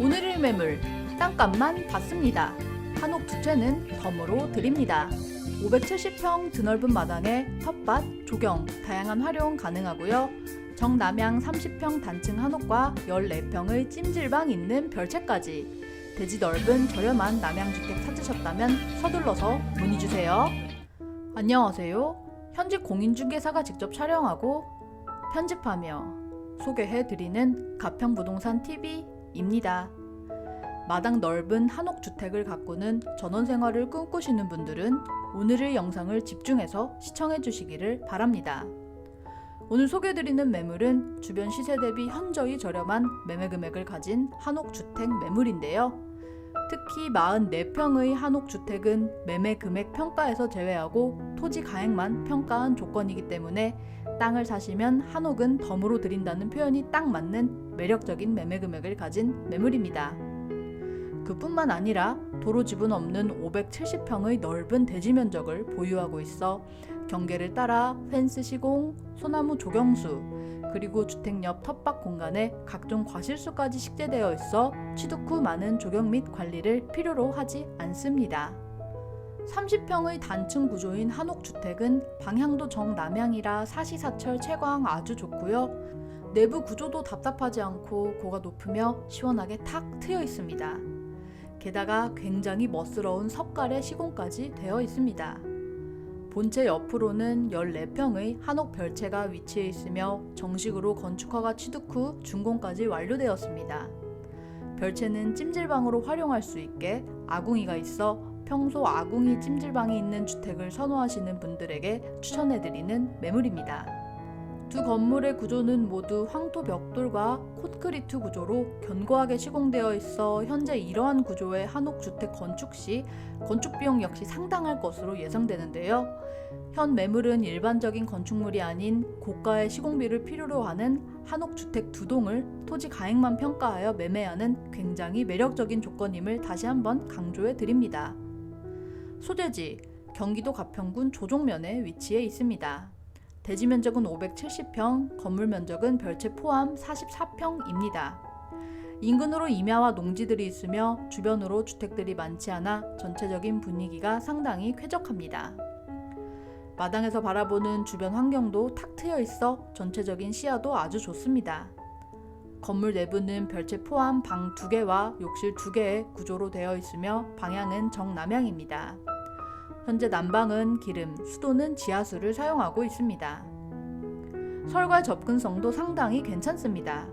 오늘의 매물 땅값만 받습니다. 한옥 두 채는 덤으로 드립니다. 570평 드넓은 마당에 텃밭, 조경, 다양한 활용 가능하고요. 정남향 30평 단층 한옥과 14평의 찜질방 있는 별채까지 대지 넓은 저렴한 남양주택 찾으셨다면 서둘러서 문의 주세요. 안녕하세요. 현직 공인중개사가 직접 촬영하고 편집하며 소개해드리는 가평부동산 TV 입니다. 마당 넓은 한옥 주택을 가꾸는 전원 생활을 꿈꾸시는 분들은 오늘의 영상을 집중해서 시청해 주시기를 바랍니다. 오늘 소개해드리는 매물은 주변 시세 대비 현저히 저렴한 매매 금액을 가진 한옥 주택 매물인데요. 특히 44평의 한옥 주택은 매매 금액 평가에서 제외하고 토지 가액만 평가한 조건이기 때문에 땅을 사시면 한옥은 덤으로 드린다는 표현이 딱 맞는 매력적인 매매 금액을 가진 매물입니다. 그뿐만 아니라 도로 지분 없는 570평의 넓은 대지 면적을 보유하고 있어 경계를 따라 펜스 시공, 소나무 조경수, 그리고 주택 옆 텃밭 공간에 각종 과실수까지 식재되어 있어 취득 후 많은 조경 및 관리를 필요로 하지 않습니다. 30평의 단층 구조인 한옥 주택은 방향도 정남향이라 사시사철 채광 아주 좋고요. 내부 구조도 답답하지 않고 고가 높으며 시원하게 탁 트여 있습니다. 게다가 굉장히 멋스러운 석가래 시공까지 되어 있습니다. 본체 옆으로는 14평의 한옥 별채가 위치해 있으며 정식으로 건축허가 취득 후 준공까지 완료되었습니다. 별채는 찜질방으로 활용할 수 있게 아궁이가 있어 평소 아궁이 찜질방이 있는 주택을 선호하시는 분들에게 추천해드리는 매물입니다. 두 건물의 구조는 모두 황토 벽돌과 콘크리트 구조로 견고하게 시공되어 있어 현재 이러한 구조의 한옥 주택 건축 시 건축 비용 역시 상당할 것으로 예상되는데요. 현 매물은 일반적인 건축물이 아닌 고가의 시공비를 필요로 하는 한옥 주택 두 동을 토지 가액만 평가하여 매매하는 굉장히 매력적인 조건임을 다시 한번 강조해 드립니다. 소재지 경기도 가평군 조종면에 위치해 있습니다. 대지 면적은 570평, 건물 면적은 별채 포함 44평입니다. 인근으로 임야와 농지들이 있으며 주변으로 주택들이 많지 않아 전체적인 분위기가 상당히 쾌적합니다. 마당에서 바라보는 주변 환경도 탁 트여 있어 전체적인 시야도 아주 좋습니다. 건물 내부는 별채 포함 방 2개와 욕실 2개의 구조로 되어 있으며 방향은 정남향입니다. 현재 난방은 기름, 수도는 지하수를 사용하고 있습니다. 서울과 접근성도 상당히 괜찮습니다.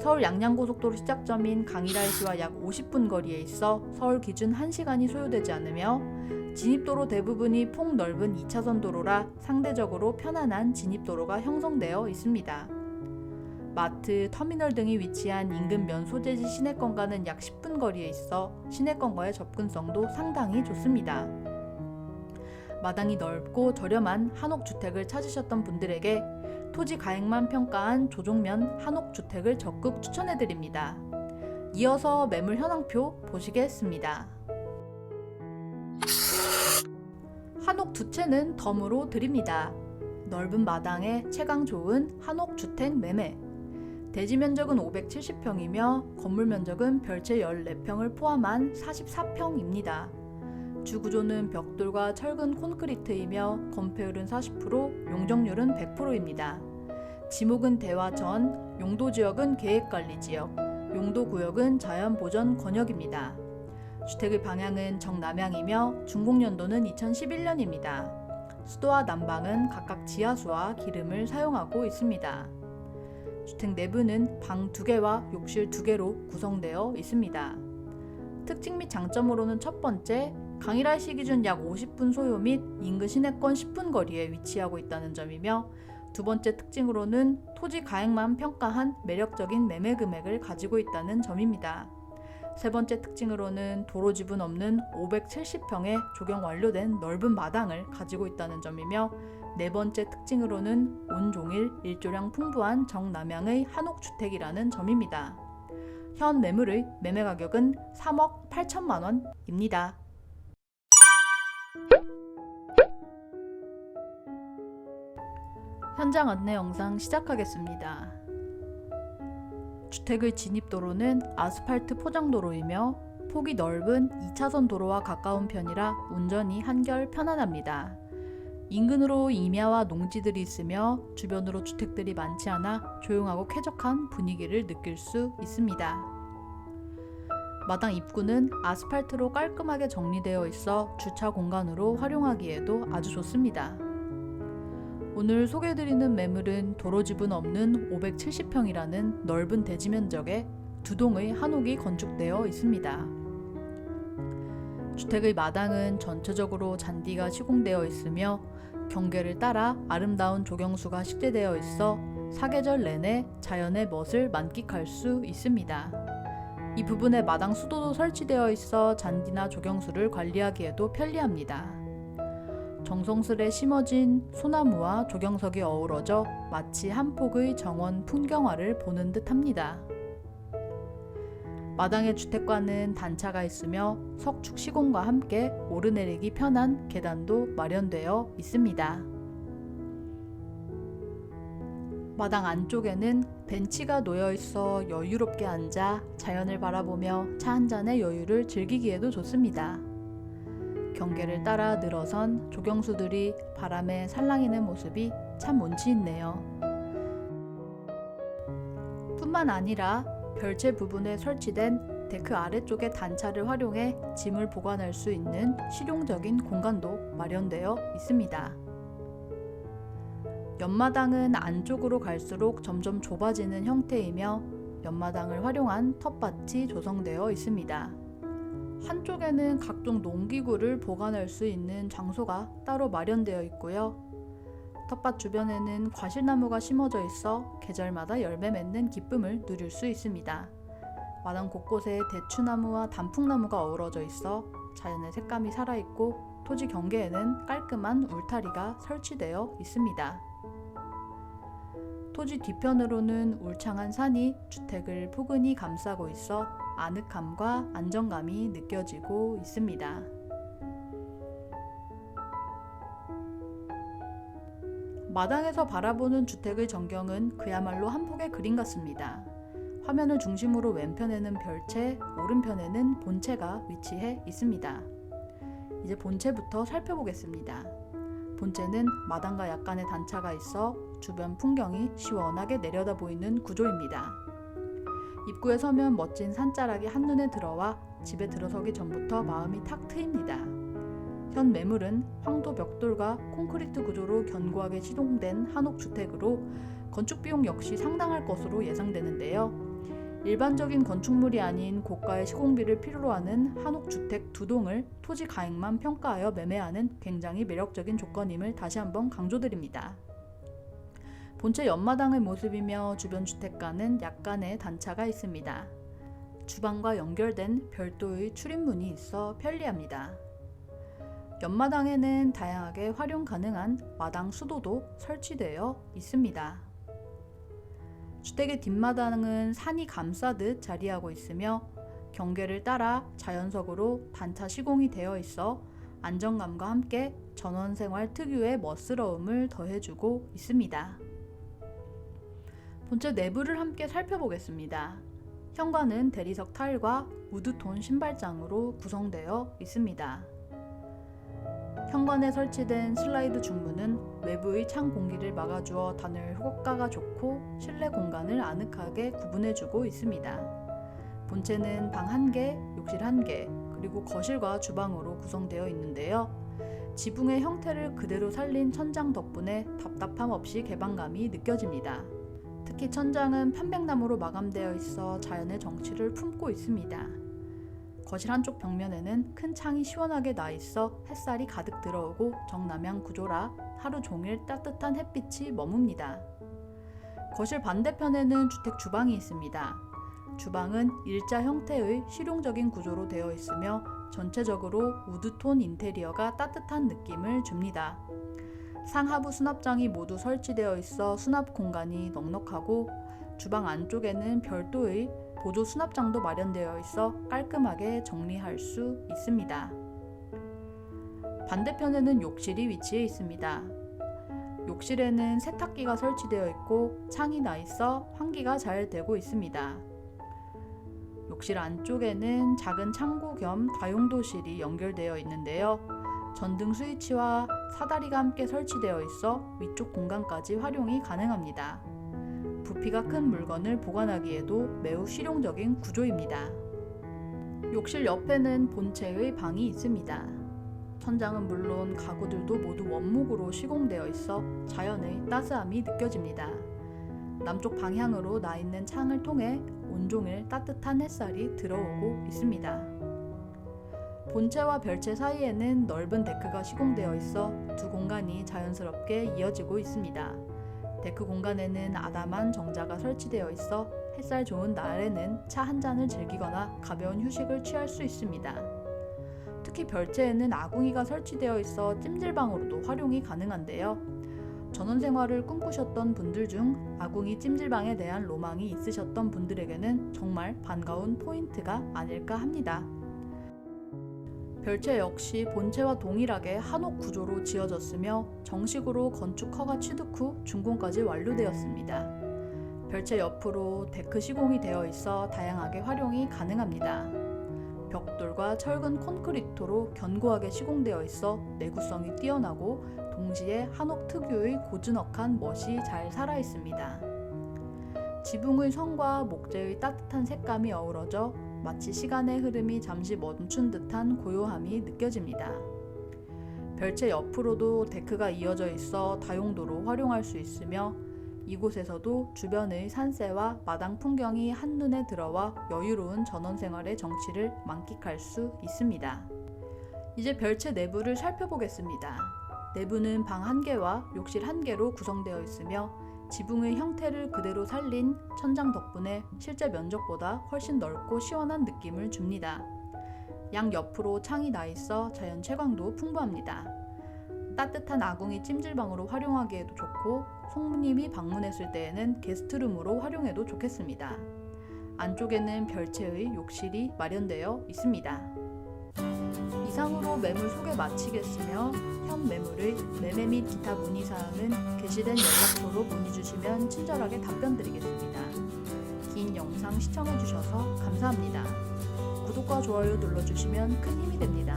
서울 양양고속도로 시작점인 강일RC와 약 50분 거리에 있어 서울 기준 1시간이 소요되지 않으며 진입도로 대부분이 폭 넓은 2차선 도로라 상대적으로 편안한 진입도로가 형성되어 있습니다. 마트, 터미널 등이 위치한 인근 면 소재지 시내권과는 약 10분 거리에 있어 시내권과의 접근성도 상당히 좋습니다. 마당이 넓고 저렴한 한옥 주택을 찾으셨던 분들에게 토지 가액만 평가한 조종면 한옥 주택을 적극 추천해 드립니다. 이어서 매물 현황표 보시겠습니다. 한옥 두 채는 덤으로 드립니다. 넓은 마당에 채광 좋은 한옥 주택 매매. 대지 면적은 570평이며 건물 면적은 별채 14평을 포함한 44평입니다. 주 구조는 벽돌과 철근 콘크리트이며 건폐율은 40%, 용적률은 100%입니다. 지목은 대화 전, 용도 지역은 계획관리 지역, 용도 구역은 자연보전 권역입니다. 주택의 방향은 정남향이며 준공 연도는 2011년입니다. 수도와 난방은 각각 지하수와 기름을 사용하고 있습니다. 주택 내부는 방 2개와 욕실 2개로 구성되어 있습니다. 특징 및 장점으로는 첫 번째, 강일할 시 기준 약 50분 소요 및 인근 시내권 10분 거리에 위치하고 있다는 점이며 두 번째 특징으로는 토지 가액만 평가한 매력적인 매매 금액을 가지고 있다는 점입니다. 세 번째 특징으로는 도로 지분 없는 570평의 조경 완료된 넓은 마당을 가지고 있다는 점이며 네 번째 특징으로는 온종일 일조량 풍부한 정남향의 한옥 주택이라는 점입니다. 현 매물의 매매 가격은 3억 8천만 원입니다. 현장 안내 영상 시작하겠습니다. 주택의 진입도로는 아스팔트 포장도로이며 폭이 넓은 2차선 도로와 가까운 편이라 운전이 한결 편안합니다. 인근으로 임야와 농지들이 있으며 주변으로 주택들이 많지 않아 조용하고 쾌적한 분위기를 느낄 수 있습니다. 마당 입구는 아스팔트로 깔끔하게 정리되어 있어 주차 공간으로 활용하기에도 아주 좋습니다. 오늘 소개해드리는 매물은 도로집은 없는 570평이라는 넓은 대지 면적에 두 동의 한옥이 건축되어 있습니다. 주택의 마당은 전체적으로 잔디가 시공되어 있으며 경계를 따라 아름다운 조경수가 식재되어 있어 사계절 내내 자연의 멋을 만끽할 수 있습니다. 이 부분에 마당 수도도 설치되어 있어 잔디나 조경수를 관리하기에도 편리합니다. 정성스레 심어진 소나무와 조경석이 어우러져 마치 한 폭의 정원 풍경화를 보는 듯 합니다. 마당의 주택과는 단차가 있으며 석축 시공과 함께 오르내리기 편한 계단도 마련되어 있습니다. 마당 안쪽에는 벤치가 놓여 있어 여유롭게 앉아 자연을 바라보며 차 한 잔의 여유를 즐기기에도 좋습니다. 경계를 따라 늘어선 조경수들이 바람에 살랑이는 모습이 참 운치 있네요. 뿐만 아니라 별채 부분에 설치된 데크 아래쪽의 단차를 활용해 짐을 보관할 수 있는 실용적인 공간도 마련되어 있습니다. 옆마당은 안쪽으로 갈수록 점점 좁아지는 형태이며 옆마당을 활용한 텃밭이 조성되어 있습니다. 한쪽에는 각종 농기구를 보관할 수 있는 장소가 따로 마련되어 있고요. 텃밭 주변에는 과실나무가 심어져 있어 계절마다 열매 맺는 기쁨을 누릴 수 있습니다. 마당 곳곳에 대추나무와 단풍나무가 어우러져 있어 자연의 색감이 살아있고 토지 경계에는 깔끔한 울타리가 설치되어 있습니다. 토지 뒤편으로는 울창한 산이 주택을 포근히 감싸고 있어 아늑함과 안정감이 느껴지고 있습니다. 마당에서 바라보는 주택의 전경은 그야말로 한 폭의 그림 같습니다. 화면을 중심으로 왼편에는 별채, 오른편에는 본체가 위치해 있습니다. 이제 본체부터 살펴보겠습니다. 본체는 마당과 약간의 단차가 있어 주변 풍경이 시원하게 내려다 보이는 구조입니다. 입구에 서면 멋진 산자락이 한눈에 들어와 집에 들어서기 전부터 마음이 탁 트입니다. 현 매물은 황도 벽돌과 콘크리트 구조로 견고하게 시동된 한옥 주택으로 건축 비용 역시 상당할 것으로 예상되는데요. 일반적인 건축물이 아닌 고가의 시공비를 필요로 하는 한옥 주택 두 동을 토지 가액만 평가하여 매매하는 굉장히 매력적인 조건임을 다시 한번 강조드립니다. 본체 옆마당의 모습이며 주변 주택과는 약간의 단차가 있습니다. 주방과 연결된 별도의 출입문이 있어 편리합니다. 옆마당에는 다양하게 활용 가능한 마당 수도도 설치되어 있습니다. 주택의 뒷마당은 산이 감싸듯 자리하고 있으며 경계를 따라 자연석으로 단차 시공이 되어 있어 안정감과 함께 전원 생활 특유의 멋스러움을 더해주고 있습니다. 본체 내부를 함께 살펴보겠습니다. 현관은 대리석 타일과 우드톤 신발장으로 구성되어 있습니다. 현관에 설치된 슬라이드 중문은 외부의 찬 공기를 막아주어 단열 효과가 좋고 실내 공간을 아늑하게 구분해주고 있습니다. 본체는 방 1개, 욕실 1개, 그리고 거실과 주방으로 구성되어 있는데요. 지붕의 형태를 그대로 살린 천장 덕분에 답답함 없이 개방감이 느껴집니다. 특히 천장은 편백나무로 마감되어 있어 자연의 정취를 품고 있습니다. 거실 한쪽 벽면에는 큰 창이 시원하게 나 있어 햇살이 가득 들어오고 정남향 구조라 하루 종일 따뜻한 햇빛이 머뭅니다. 거실 반대편에는 주택 주방이 있습니다. 주방은 일자 형태의 실용적인 구조로 되어 있으며 전체적으로 우드톤 인테리어가 따뜻한 느낌을 줍니다. 상하부 수납장이 모두 설치되어 있어 수납 공간이 넉넉하고 주방 안쪽에는 별도의 보조 수납장도 마련되어 있어 깔끔하게 정리할 수 있습니다. 반대편에는 욕실이 위치해 있습니다. 욕실에는 세탁기가 설치되어 있고 창이 나 있어 환기가 잘 되고 있습니다. 욕실 안쪽에는 작은 창고 겸 다용도실이 연결되어 있는데요. 전등 스위치와 사다리가 함께 설치되어 있어 위쪽 공간까지 활용이 가능합니다. 부피가 큰 물건을 보관하기에도 매우 실용적인 구조입니다. 욕실 옆에는 본체의 방이 있습니다. 천장은 물론 가구들도 모두 원목으로 시공되어 있어 자연의 따스함이 느껴집니다. 남쪽 방향으로 나 있는 창을 통해 온종일 따뜻한 햇살이 들어오고 있습니다. 본체와 별체 사이에는 넓은 데크가 시공되어 있어 두 공간이 자연스럽게 이어지고 있습니다. 데크 공간에는 아담한 정자가 설치되어 있어 햇살 좋은 날에는 차 한 잔을 즐기거나 가벼운 휴식을 취할 수 있습니다. 특히 별채에는 아궁이가 설치되어 있어 찜질방으로도 활용이 가능한데요. 전원 생활을 꿈꾸셨던 분들 중 아궁이 찜질방에 대한 로망이 있으셨던 분들에게는 정말 반가운 포인트가 아닐까 합니다. 별채 역시 본체와 동일하게 한옥 구조로 지어졌으며 정식으로 건축 허가 취득 후 준공까지 완료되었습니다. 별채 옆으로 데크 시공이 되어 있어 다양하게 활용이 가능합니다. 벽돌과 철근 콘크리트로 견고하게 시공되어 있어 내구성이 뛰어나고 동시에 한옥 특유의 고즈넉한 멋이 잘 살아 있습니다. 지붕의 성과 목재의 따뜻한 색감이 어우러져 마치 시간의 흐름이 잠시 멈춘 듯한 고요함이 느껴집니다. 별채 옆으로도 데크가 이어져 있어 다용도로 활용할 수 있으며 이곳에서도 주변의 산세와 마당 풍경이 한눈에 들어와 여유로운 전원 생활의 정취를 만끽할 수 있습니다. 이제 별채 내부를 살펴보겠습니다. 내부는 방한 개와 욕실 한 개로 구성되어 있으며 지붕의 형태를 그대로 살린 천장 덕분에 실제 면적보다 훨씬 넓고 시원한 느낌을 줍니다. 양 옆으로 창이 나 있어 자연 채광도 풍부합니다. 따뜻한 아궁이 찜질방으로 활용하기에도 좋고 손님이 방문했을 때에는 게스트룸으로 활용해도 좋겠습니다. 안쪽에는 별채의 욕실이 마련되어 있습니다. 이상으로 매물 소개 마치겠으며 현 매물의 매매 및 기타 문의 사항은 게시된 연락처로 문의 주시면 친절하게 답변 드리겠습니다. 긴 영상 시청해 주셔서 감사합니다. 구독과 좋아요 눌러주시면 큰 힘이 됩니다.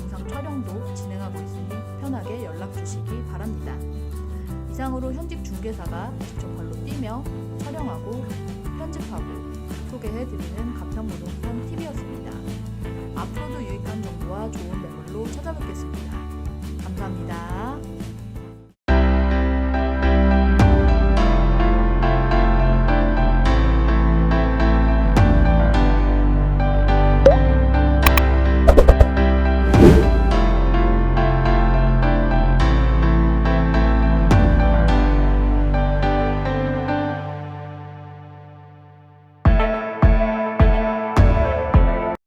영상 촬영도 진행하고 있으니 편하게 연락 주시기 바랍니다. 이상으로 현직 중개사가 직접 발로 뛰며 촬영하고 편집하고 소개해 드리는 가평 부동산 TV였습니다. 앞으로도 유익한 정보와 좋은 매물로 찾아뵙겠습니다. 감사합니다.